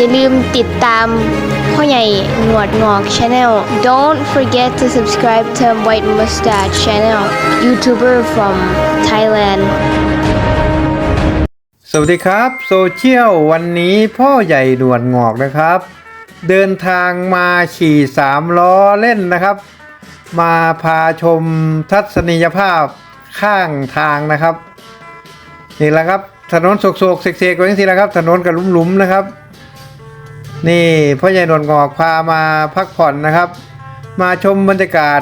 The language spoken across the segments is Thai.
อย่าลืมติดตามพ่อใหญ่หนวดงอก Channel Don't forget to subscribe to White Mustache Channel YouTuber from Thailand สวัสดีครับโซเชียลวันนี้พ่อใหญ่หนวดงอกนะครับ เดินทางมาขี่สามล้อเล่นนะครับ มาพาชมทัศนียภาพข้างทางนะครับ นี่แหละครับ ถนนโศกๆเสกๆไว้ทีละครับ ถนนกับหลุมๆนะครับ นี่พ่อใหญ่หนวดงอกพามาพักผ่อนนะครับ มาชมบรรยากาศ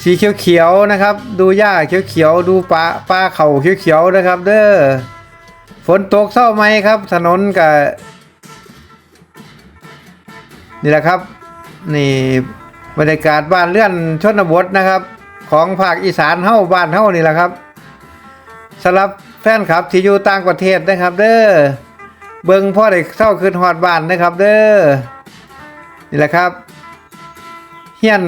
สีเขียวๆนะครับ ดูหญ้าเขียวๆดูปลาปลาเขาเขียวๆนะครับ เด้อฝนตกเศร้าไหมครับ ถนนกับนี่แหละครับ นี่บรรยากาศบ้านเลื่อนชนบทนะครับ ของภาคอีสานเฮ้าบ้านเฮ้านี่แหละครับสำหรับแฟนคลับที่อยู่ต่างประเทศนะครับ เด้อ เบิงพ่อเด็กเศร้าคืนหอดบ้านนะครับ เด้อนี่แหละครับเฮียน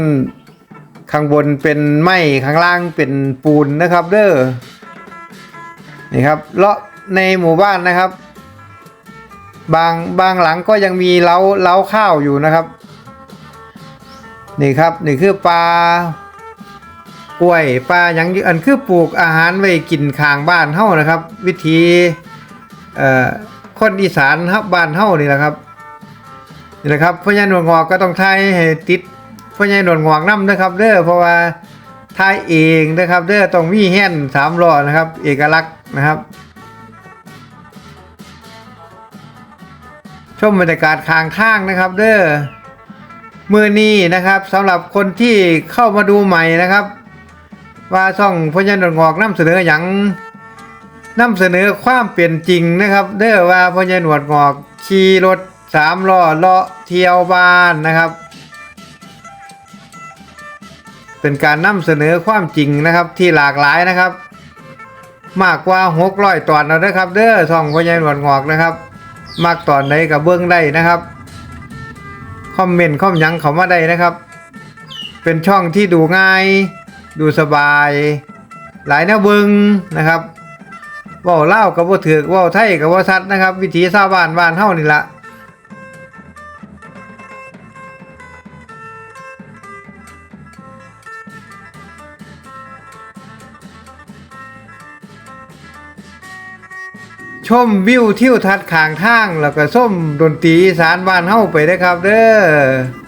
ข้างบนเป็นไม้ข้างล่างเป็นปูนนะครับ เด้อนี่ครับเลาะในหมู่บ้านนะครับ บางบางหลังก็ยังมีเล้าเล้าข้าวอยู่นะครับ นี่ครับนี่คือปลากล้วยปลาอย่างอันคือปลูกอาหารไว้กินข้างบ้านเฮ้านะครับ วิธีเอ่อ คนอีสานครับบ้านเฮ้านี่แหละครับนี่แหละครับพ่อใหญ่หนวดงอกก็ต้องทายให้ติดพ่อใหญ่หนวดงอกน้ำนะครับเด้อเพราะว่าทายเองนะครับเด้อต้องมีแห่นสามล้อนะครับ เอกลักษณ์นะครับชมบรรยากาศข้างข้างนะครับ เด้อมือนี้นะครับสำหรับคนที่เข้ามาดูใหม่นะครับ ว่าช่องพญานดงอกนำเสนออย่าง นำเสนอความเปลี่ยนจริงนะครับเด้อว่าพญาหนวดงอกขี่รถสามล้อเลาะเที่ยวบ้านนะครับ เป็นการนำเสนอความจริงนะครับที่หลากหลายนะครับ มากกว่าหกร้อยตอนแล้วนะครับ เด้อช่องพญาหนวดงอกนะครับ มากตอนไหนกับเบื้องได้นะครับคอมเมนต์คอมยังเขามาได้นะครับ เป็นช่องที่ดูง่าย ดูสบาย หลายแนวเบิงนะครับ ว่าเล่ากับว่าถือว่าไทยกับว่าชัดนะครับ วิถีชาวบ้านบ้านเฮานี่ละชมวิวทิวทัศน์ข้างทาง แล้วก็ส้มดนตรีสารบ้านเฮาไปได้ครับเด้อ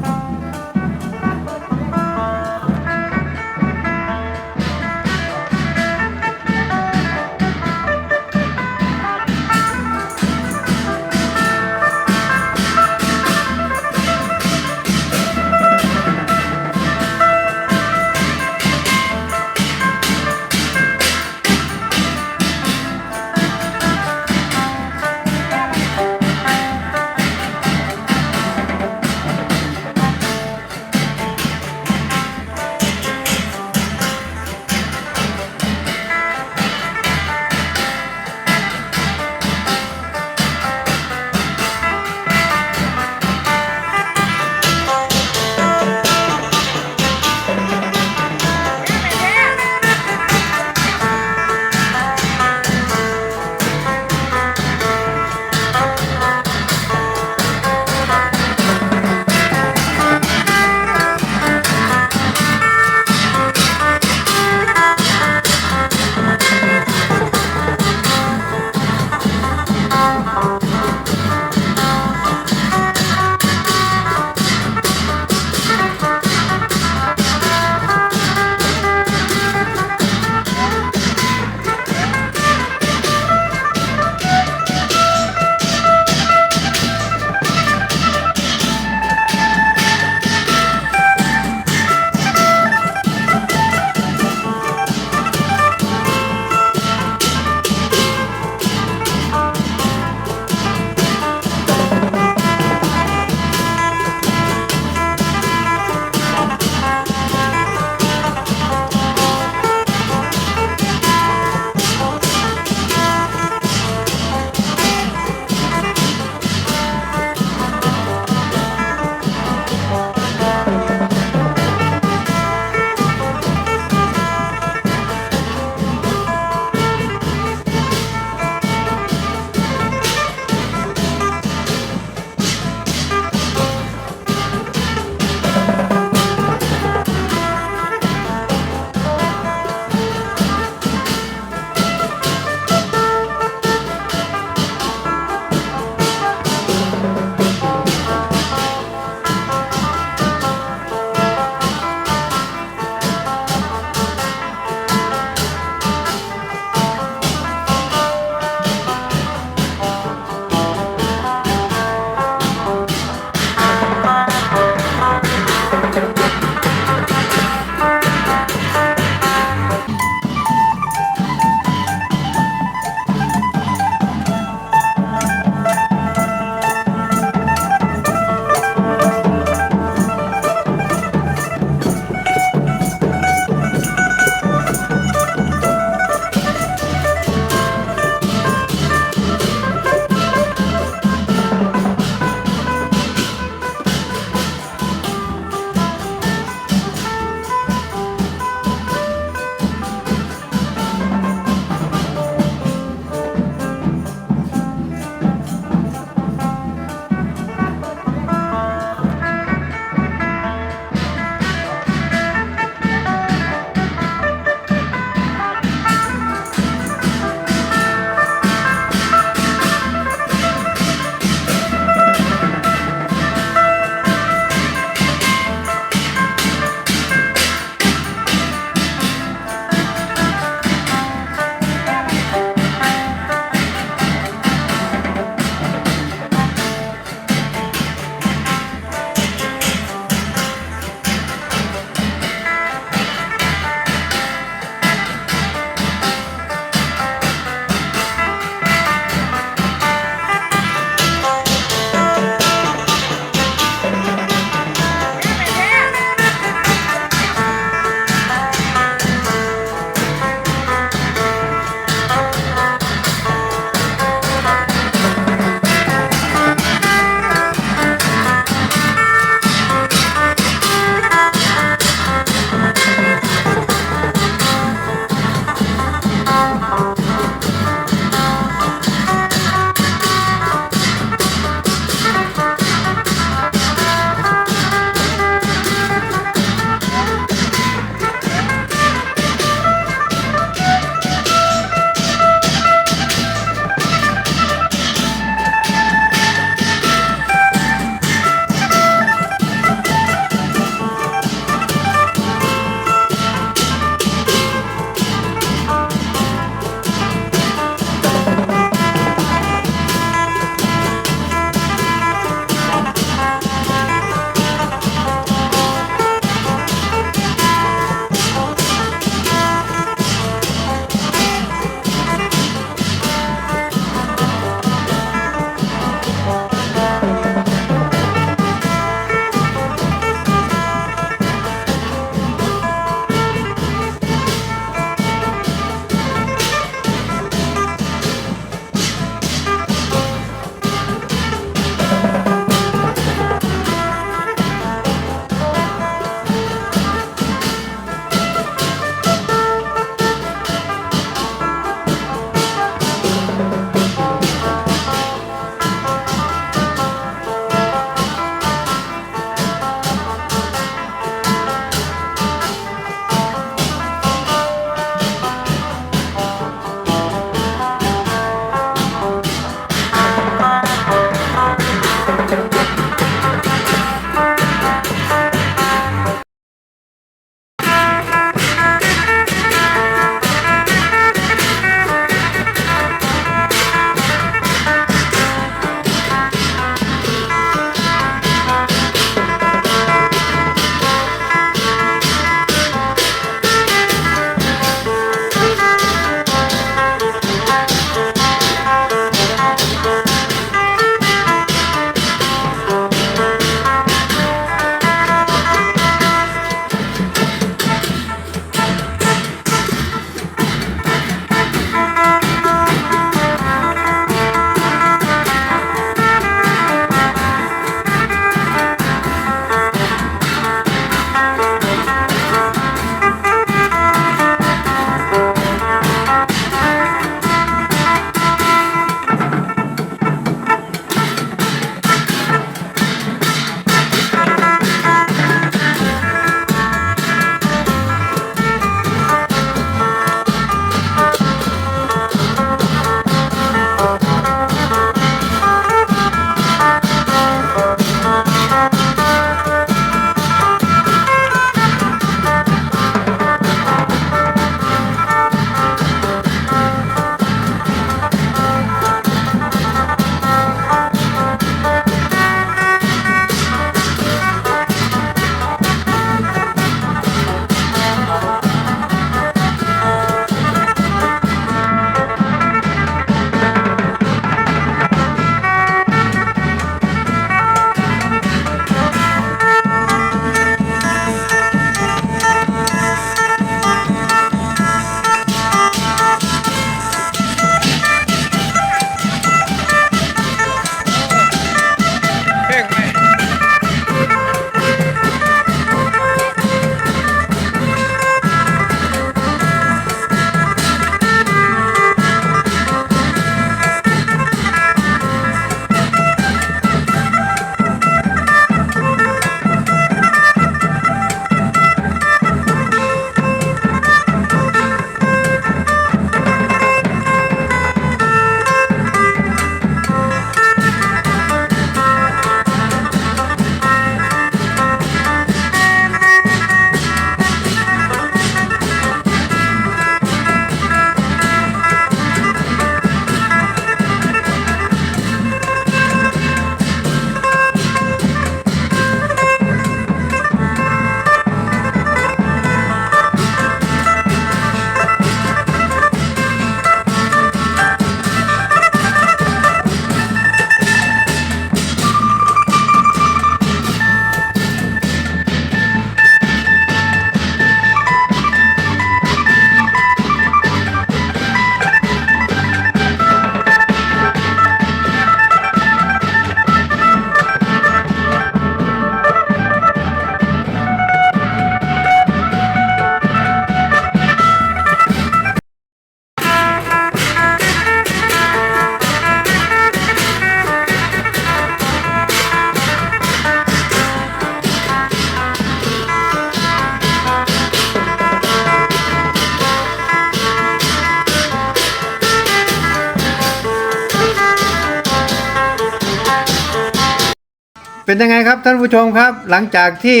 เป็นยังไงครับท่านผู้ชมครับ หลังจากที่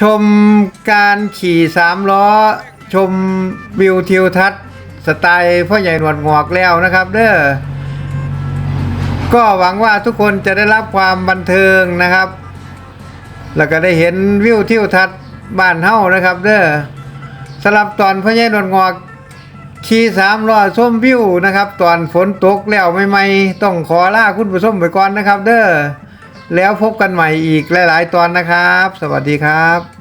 ชมการขี่สามล้อ ชมวิวทิวทัศน์สไตล์พ่อใหญ่หนวดงอกแล้วนะครับ เด้อก็หวังว่าทุกคนจะได้รับความบันเทิงนะครับ แล้วก็ได้เห็นวิวทิวทัศน์บ้านเฮ้านะครับ เด้อสำหรับตอนพ่อใหญ่หนวดงอกขี่สามล้อชมวิวนะครับ ตอนฝนตกแล้วใหม่ๆต้องขอลาคุณผู้ชมไปก่อนนะครับ เด้อ แล้วพบกันใหม่อีกหลาย ๆ ตอนนะครับ สวัสดีครับ